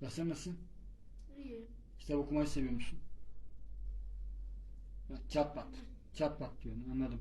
Ya sen nasılsın? İyi. Kitap okumayı seviyor musun? Ya, çat pat. Çat pat diyorsun anladım.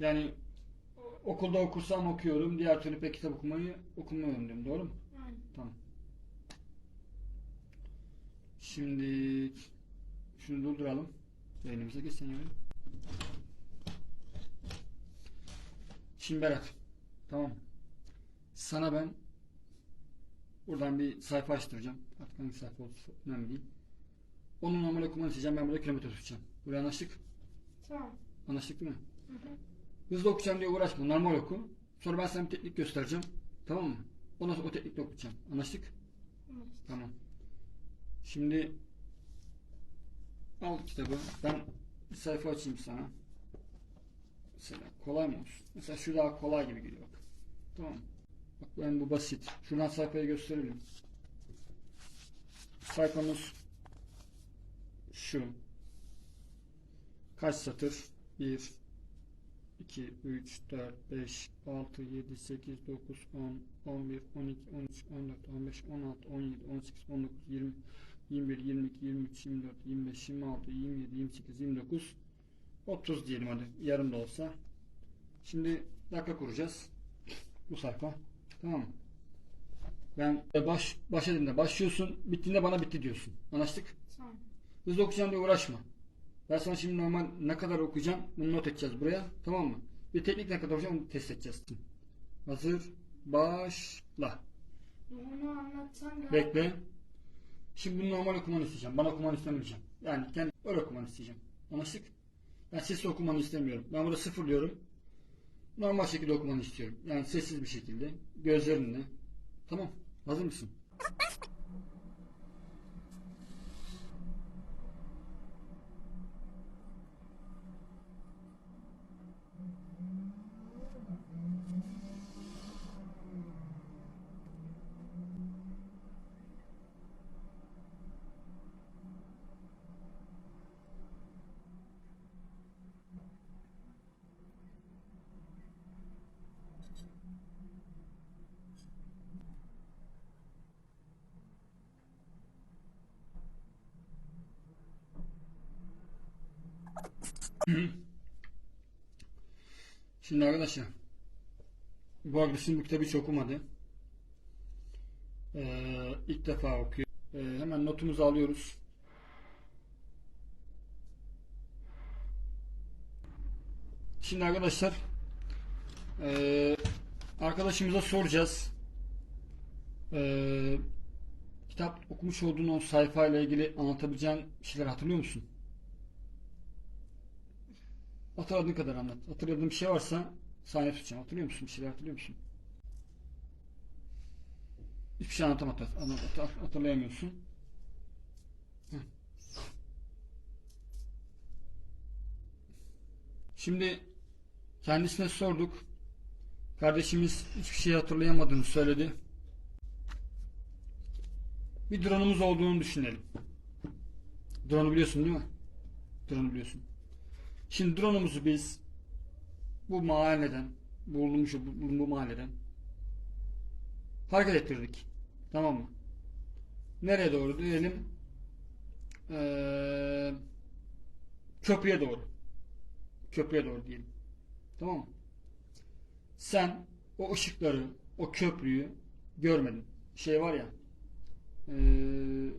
Yani okulda okursam okuyorum. Diğer türlü pek kitap okumayı okumuyorum diyorum. Doğru mu? Aynen. Tamam. Şimdi şunu durduralım. Yayınımıza geç sen yani. Şimdi Berat. Tamam. Sana ben buradan bir sayfa açtıracağım. Artık hangi sayfa olduğu önemli değil. Onun normal okumanı isteyeceğim. Ben burada kilometre tutacağım. Buraya anlaştık. Tamam. Anlaştık değil mi? Hı hı. Hızlı okuyacağım diye uğraşma. Normal oku. Sonra ben sana bir teknik göstereceğim. Tamam mı? Ondan sonra o teknikle okuyacağım. Anlaştık? Anlaştık. Tamam. Şimdi al kitabı. Ben bir sayfa açayım sana. Mesela kolay mı olsun? Mesela şu daha kolay gibi geliyor. Tamam mı? Ben bu basit. Şuradan sayfayı gösterelim. Sayfamız şu. Kaç satır? 1 2 3 4 5 6 7 8 9 10 11 12 13 14 15 16 17 18 19 20 21 22 23 24 25 26 27 28 29 30 diyelim hadi yarım da olsa. Şimdi dakika kuracağız. Bu sayfa. Tamam mı? Ben baş başladığında başlıyorsun, bittiğinde bana bitti diyorsun. Anlaştık? Tamam. Hızlı okuyacağım diye uğraşma. Ben sana şimdi normal ne kadar okuyacağım bunu not edeceğiz buraya. Tamam mı? Bir teknik ne kadar okuyacağım onu test edeceğiz. Hazır. Başla. Onu anlatsan da. Bekle. Şimdi bunu normal okumanı isteyeceğim. Bana okumanı istemeyeceğim. Yani kendi öyle okumanı isteyeceğim. Anlaştık? Ben sesli okumanı istemiyorum. Ben burada sıfırlıyorum. Normal şekilde okumanı istiyorum. Yani sessiz bir şekilde. Gözlerinle. Tamam. Hazır mısın? Şimdi arkadaşlar bu arkadaşım bu kitabı hiç okumadı. Ee, ilk defa okuyor. Ee, hemen notumuzu alıyoruz. Şimdi arkadaşlar ee, arkadaşımıza soracağız. Ee, kitap okumuş olduğun o sayfayla ilgili anlatabileceğin şeyler hatırlıyor musun? Hatırladığın kadar anlat. Hatırladığın bir şey varsa saniye tutacağım. Hatırlıyor musun? Bir şeyler hatırlıyor musun? Hiçbir şey anlatamadın. Anlat, hat- hatırlayamıyorsun. Şimdi kendisine sorduk. Kardeşimiz hiçbir şey hatırlayamadığını söyledi. Bir drone'umuz olduğunu düşünelim. Drone'u biliyorsun değil mi? Drone'u biliyorsun. Şimdi drone'umuzu biz bu mahalleden, bulunmuş bu, bu mahalleden hareket ettirdik. Tamam mı? Nereye doğru diyelim? Ee, köprüye doğru. Köprüye doğru diyelim. Tamam mı? Sen o ışıkları, o köprüyü görmedin. Şey var ya ee,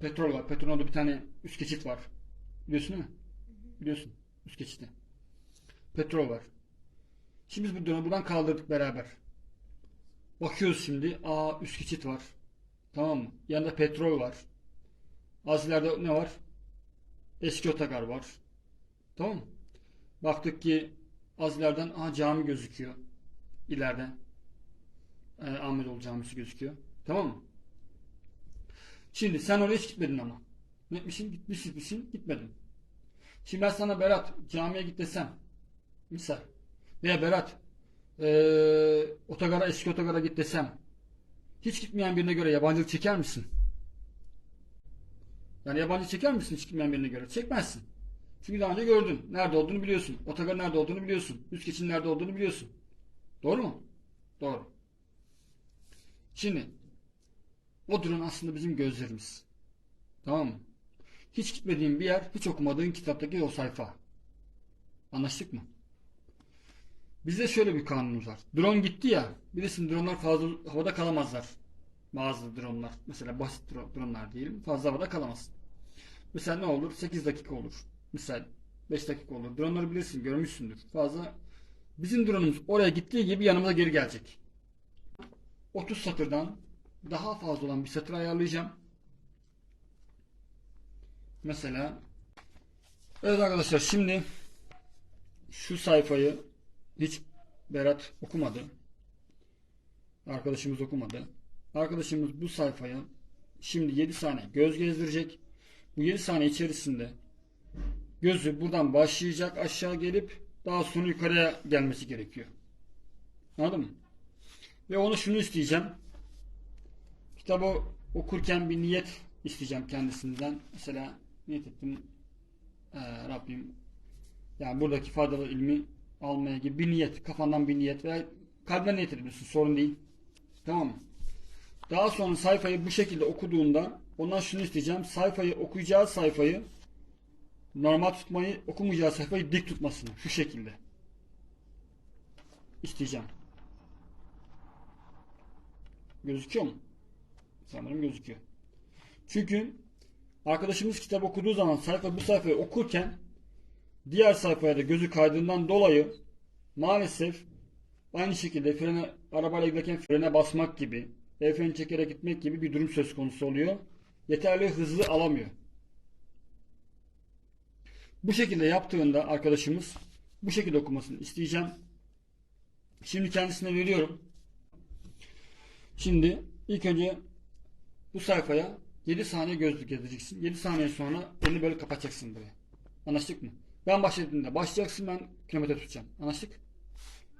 petrol var. Petrolde bir tane üst geçit var. Biliyorsun değil mi? Biliyorsun üst geçitte. Petrol var. Şimdi biz bu dönemi buradan kaldırdık beraber. Bakıyoruz şimdi. Aa üst geçit var. Tamam mı? Yanında petrol var. Az ileride ne var? Eski otogar var. Tamam mı? Baktık ki az ileriden aha, cami gözüküyor. İleriden. Ee, Ahmetoğlu Camisi gözüküyor. Tamam mı? Şimdi sen oraya hiç gitmedin ama. Ne etmişsin? Gitmişsin, gitmişsin, gitmedin. Şimdi ben sana Berat camiye git desem misal veya Berat eee otogara eski otogara git desem hiç gitmeyen birine göre yabancılık çeker misin? Yani yabancı çeker misin hiç gitmeyen birine göre? Çekmezsin. Çünkü daha önce gördün. Nerede olduğunu biliyorsun. Otogar nerede olduğunu biliyorsun. Üst geçin nerede olduğunu biliyorsun. Doğru mu? Doğru. Şimdi O drone aslında bizim gözlerimiz. Tamam mı? Hiç gitmediğin bir yer, hiç okumadığın kitaptaki o sayfa. Anlaştık mı? Bizde şöyle bir kanunumuz var. Drone gitti ya, bilirsin dronelar fazla havada kalamazlar. Bazı dronelar, mesela basit dro- dronelar diyelim, fazla havada kalamaz. Mesela ne olur? 8 dakika olur. Misal 5 dakika olur. Droneları bilirsin, görmüşsündür. Fazla bizim drone'umuz oraya gittiği gibi yanımıza geri gelecek. 30 satırdan daha fazla olan bir satır ayarlayacağım. Mesela Evet arkadaşlar şimdi şu sayfayı hiç Berat okumadı. Arkadaşımız okumadı. Arkadaşımız bu sayfaya şimdi 7 saniye göz gezdirecek. Bu 7 saniye içerisinde gözü buradan başlayacak aşağı gelip daha sonra yukarıya gelmesi gerekiyor. Anladın mı? Ve onu şunu isteyeceğim. Kitabı okurken bir niyet isteyeceğim kendisinden. Mesela niyet ettim. Ee, Rabbim yani buradaki faydalı ilmi almaya gibi bir niyet. Kafandan bir niyet veya kalben niyet edebilirsin. Sorun değil. Tamam mı? Daha sonra sayfayı bu şekilde okuduğunda ondan şunu isteyeceğim. Sayfayı okuyacağı sayfayı normal tutmayı, okumayacağı sayfayı dik tutmasını. Şu şekilde. İsteyeceğim. Gözüküyor mu? Sanırım gözüküyor. Çünkü arkadaşımız kitap okuduğu zaman sayfa bu sayfayı okurken diğer sayfaya da gözü kaydığından dolayı maalesef aynı şekilde frene arabayla giderken frene basmak gibi el freni çekerek gitmek gibi bir durum söz konusu oluyor. Yeterli hızlı alamıyor. Bu şekilde yaptığında arkadaşımız bu şekilde okumasını isteyeceğim. Şimdi kendisine veriyorum. Şimdi ilk önce bu sayfaya 7 saniye gözlük yazacaksın. 7 saniye sonra elini böyle kapatacaksın buraya. Anlaştık mı? Ben başladığımda başlayacaksın ben kilometre tutacağım. Anlaştık?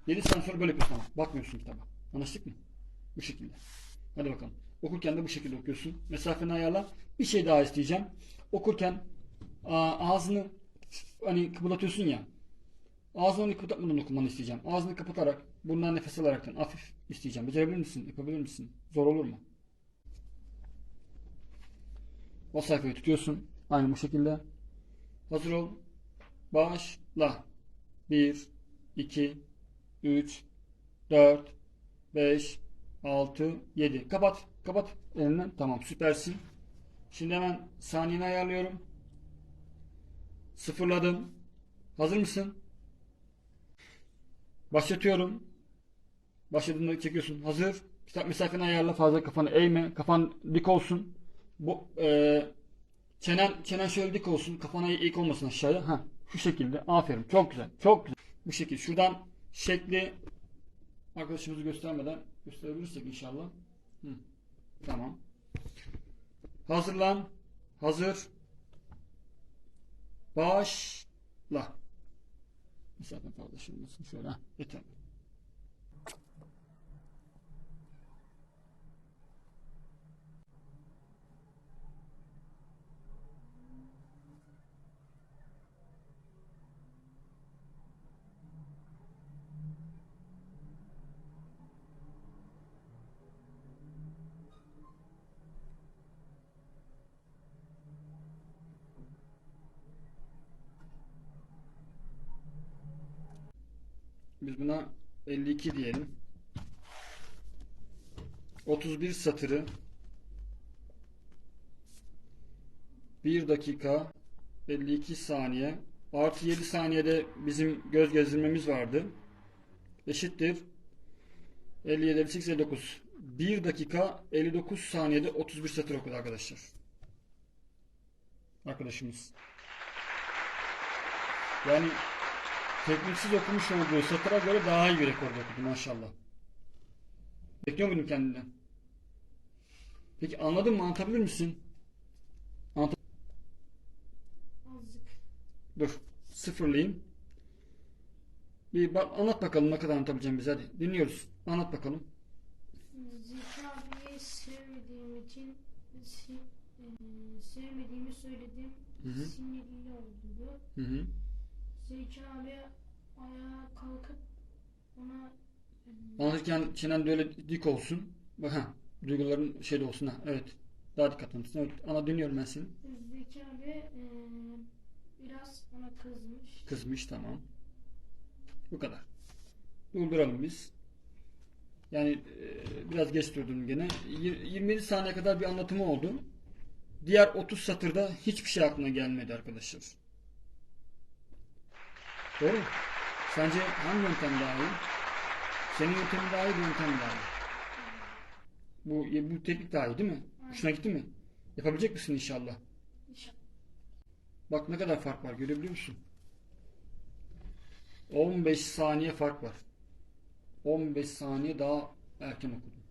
7 saniye sonra böyle yapıyorsun ama. Bakmıyorsun kitaba. Anlaştık mı? Bu şekilde. Hadi bakalım. Okurken de bu şekilde okuyorsun. Mesafeni ayarla. Bir şey daha isteyeceğim. Okurken ağzını hani kıpırdatıyorsun ya. Ağzını kıpırdatmadan okumanı isteyeceğim. Ağzını kapatarak, burnundan nefes alaraktan hafif isteyeceğim. Becerebilir misin? Yapabilir misin? Zor olur mu? O sayfayı tutuyorsun. Aynı bu şekilde. Hazır ol. Başla. 1, 2, 3, 4, 5, 6, 7. Kapat. Kapat elinden. Tamam süpersin. Şimdi hemen saniyeni ayarlıyorum. Sıfırladım. Hazır mısın? Başlatıyorum. Başladığında çekiyorsun. Hazır. Kitap mesafeni ayarla. Fazla kafanı eğme. Kafan dik olsun. Bu e, çenen çenen şöyle dik olsun. Kafana eğik olmasın aşağıya. Ha, şu şekilde. Aferin. Çok güzel. Çok güzel. Bu şekilde. Şuradan şekli arkadaşımızı göstermeden gösterebilirsek inşallah. Hı. Tamam. Hazırlan. Hazır. Başla. Mesafen fazla şey olmasın. Şöyle. Yeter. Biz buna 52 diyelim. 31 satırı 1 dakika 52 saniye artı 7 saniyede bizim göz gezdirmemiz vardı. Eşittir 57, 58, 59 1 dakika 59 saniyede 31 satır okudu arkadaşlar. Arkadaşımız. Yani tekniksiz okumuş olduğu satıra göre daha iyi bir rekor okudu maşallah. Bekliyor muydun kendinden? Peki anladın mı? Anlatabilir misin? Anlat Azıcık. Dur. Sıfırlayayım. Bir bak, anlat bakalım ne kadar anlatabileceğim bize. Hadi dinliyoruz. Anlat bakalım. Zeki sevmediğim için sevmediğimi söyledim. Sinirli oldu. Hı hı. Zeki abi ayağa kalkıp ona Anlatırken çenen böyle dik olsun. Bak ha. Duyguların şeyde olsun ha. Evet. Daha dikkatli olsun. Evet. Ana dinliyorum ben seni. Zeki abi e, biraz bana kızmış. Kızmış tamam. Bu kadar. Durduralım biz. Yani e, biraz geç durdum gene. Yir- 27 saniye kadar bir anlatımı oldu. Diğer 30 satırda hiçbir şey aklına gelmedi arkadaşlar. Doğru mu? Sence hangi yöntem daha iyi? Senin yöntemin daha iyi, bu yöntem daha iyi. Bu, bu teknik daha iyi değil mi? Hoşuna gitti mi? Yapabilecek misin inşallah? İnşallah. Bak ne kadar fark var görebiliyor musun? 15 saniye fark var. 15 saniye daha erken okudum.